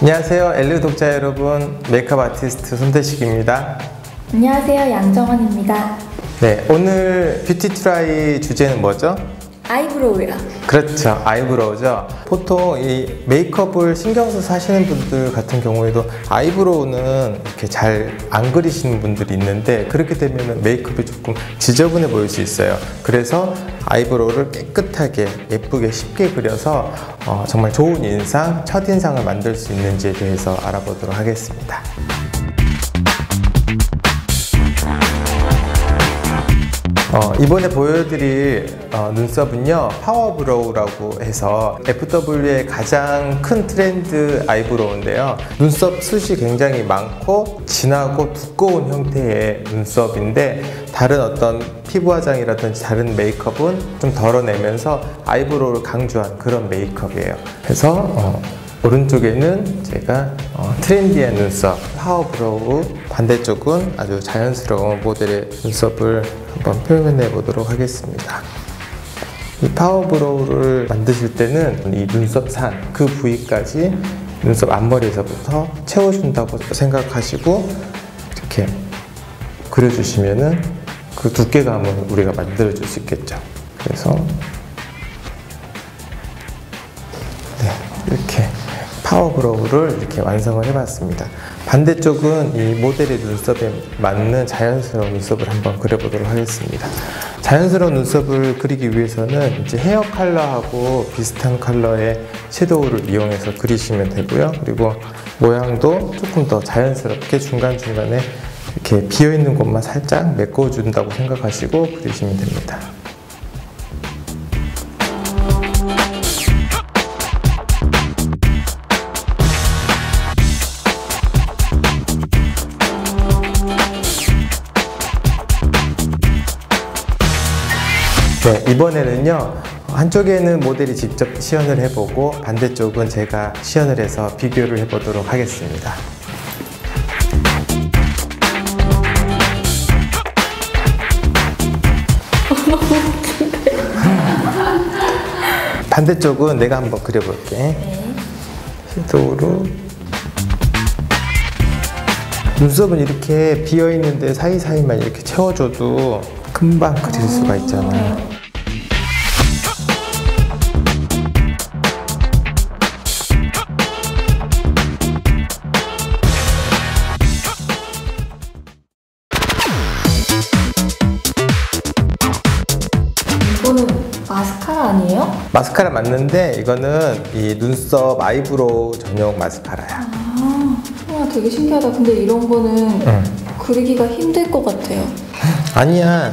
안녕하세요 엘리 독자 여러분 메이크업 아티스트 손태식입니다 안녕하세요. 양정원입니다. 네 오늘 뷰티 트라이 주제는 뭐죠? 아이브로우요. 그렇죠. 아이브로우죠. 보통 이 메이크업을 신경 써서 하시는 분들 같은 경우에도 아이브로우는 이렇게 잘 안 그리시는 분들이 있는데 그렇게 되면 메이크업이 조금 지저분해 보일 수 있어요. 그래서 아이브로우를 깨끗하게 예쁘게 쉽게 그려서 어, 정말 좋은 인상 첫인상을 만들 수 있는지에 대해서 알아보도록 하겠습니다 이번에 보여드릴 어, 눈썹은요 파워 브로우라고 해서 FW의 가장 큰 트렌드 아이브로우인데요. 눈썹 숱이 굉장히 많고 진하고 두꺼운 형태의 눈썹인데 다른 어떤 피부 화장이라든지 다른 메이크업은 좀 덜어내면서 아이브로우를 강조한 그런 메이크업이에요. 그래서 어, 오른쪽에는 제가 어, 트렌디한 눈썹 파워 브로우 반대쪽은 아주 자연스러운 모델의 눈썹을 한번 표현해 보도록 하겠습니다. 이 파워 브로우를 만드실 때는 이 눈썹 산 그 부위까지 눈썹 앞머리에서부터 채워준다고 생각하시고 이렇게 그려주시면은 그 두께감을 우리가 만들어 줄 수 있겠죠. 그래서 파워 브로우를 이렇게 완성을 해봤습니다. 반대쪽은 이 모델의 눈썹에 맞는 자연스러운 눈썹을 한번 그려보도록 하겠습니다. 자연스러운 눈썹을 그리기 위해서는 이제 헤어 컬러하고 비슷한 컬러의 섀도우를 이용해서 그리시면 되고요. 그리고 모양도 조금 더 자연스럽게 중간중간에 이렇게 비어있는 곳만 살짝 메꿔준다고 생각하시고 그리시면 됩니다. 네, 이번에는요. 한쪽에는 모델이 직접 시연을 해보고 반대쪽은 제가 시연을 해서 비교를 해보도록 하겠습니다. 반대쪽은 내가 한번 그려볼게. 네. 섀도우로 눈썹은 이렇게 비어 있는데 사이사이만 이렇게 채워줘도 금방 그릴 수가 있잖아. 이거는 마스카라 아니에요? 마스카라 맞는데 이거는 이 눈썹 아이브로우 전용 마스카라야. 아, 와 되게 신기하다. 근데 이런 거는 응. 그리기가 힘들 것 같아요. 아니야.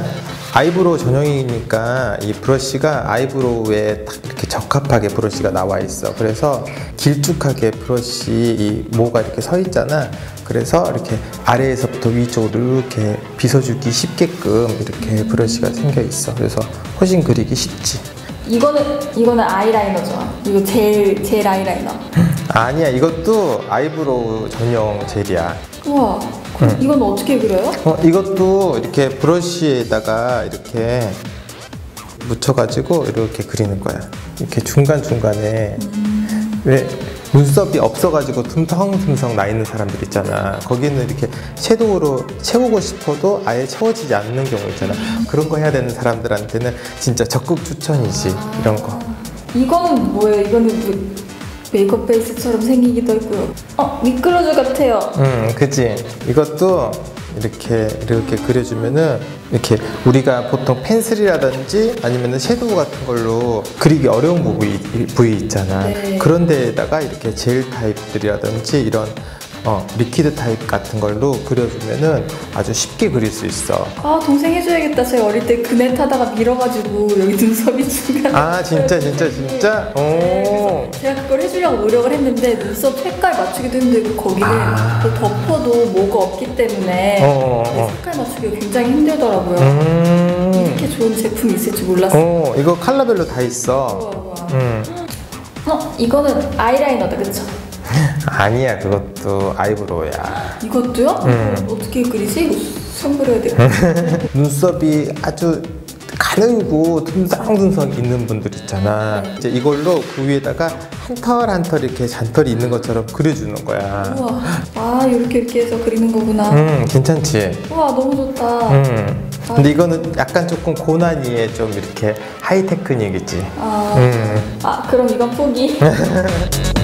아이브로우 전용이니까 이 브러쉬가 아이브로우에 딱 이렇게 적합하게 브러쉬가 나와 있어. 그래서 길쭉하게 브러쉬 이 모가 이렇게 서 있잖아. 그래서 이렇게 아래에서부터 위쪽으로 이렇게 빗어주기 쉽게끔 이렇게 브러쉬가 생겨 있어. 그래서 훨씬 그리기 쉽지. 이거는 이거는 아이라이너죠. 이거 젤, 젤 아이라이너. 아니야. 이것도 아이브로우 전용 젤이야. 우와. 그럼 이건 어떻게 그려요? 어, 이것도 이렇게 브러쉬에다가 이렇게 묻혀가지고 이렇게 그리는 거야. 이렇게 중간중간에 왜 눈썹이 없어가지고 듬성듬성 나 있는 사람들 있잖아. 거기는 이렇게 섀도우로 채우고 싶어도 아예 채워지지 않는 경우 있잖아. 그런 거 해야 되는 사람들한테는 진짜 적극 추천이지. 이런 거. 이거는 뭐예요? 이거는 뭐 메이크업 베이스처럼 생기기도 했고요. 어 미끄러져 같아요. 음, 그지. 이것도 이렇게 이렇게 그려주면은 이렇게 우리가 보통 펜슬이라든지 아니면은 섀도우 같은 걸로 그리기 어려운 부위, 부위 있잖아. 네. 그런 데에다가 이렇게 젤 타입들이라든지 이런 어, 리퀴드 타입 같은 걸로 그려주면은 아주 쉽게 그릴 수 있어. 아 동생 해줘야겠다. 제가 어릴 때 그네 타다가 밀어가지고 여기 눈썹이 중간에. 아, 진짜, 진짜, 진짜? 네, 오. 그래서 제가 그걸 해주려고 노력을 했는데 눈썹 색깔 맞추기도 힘들고 거기는 아. 또 덮어도 뭐가 없기 때문에 어, 어, 어. 색깔 맞추기가 굉장히 힘들더라고요. 음. 이렇게 좋은 제품이 있을 줄 몰랐어요. 어, 이거 컬러별로 다 있어. 우와, 우와. 음. 어 이거는 아이라이너다 그쵸? 아니야, 그것도 아이브로우야. 이것도요? 음. 어떻게 그리지? 수정 그려야 돼요. 눈썹이 아주 가늘고 듬성듬성 있는 분들 있잖아. 이제 이걸로 그 위에다가 한 털 한 털 이렇게 잔털이 있는 것처럼 그려주는 거야. 우와. 아 이렇게 이렇게 해서 그리는 거구나. 음, 괜찮지? 우와 너무 좋다. 음. 근데 이거는 약간 조금 고난이의 좀 이렇게 하이테크닉이지. 아, 음. 아 그럼 이건 포기.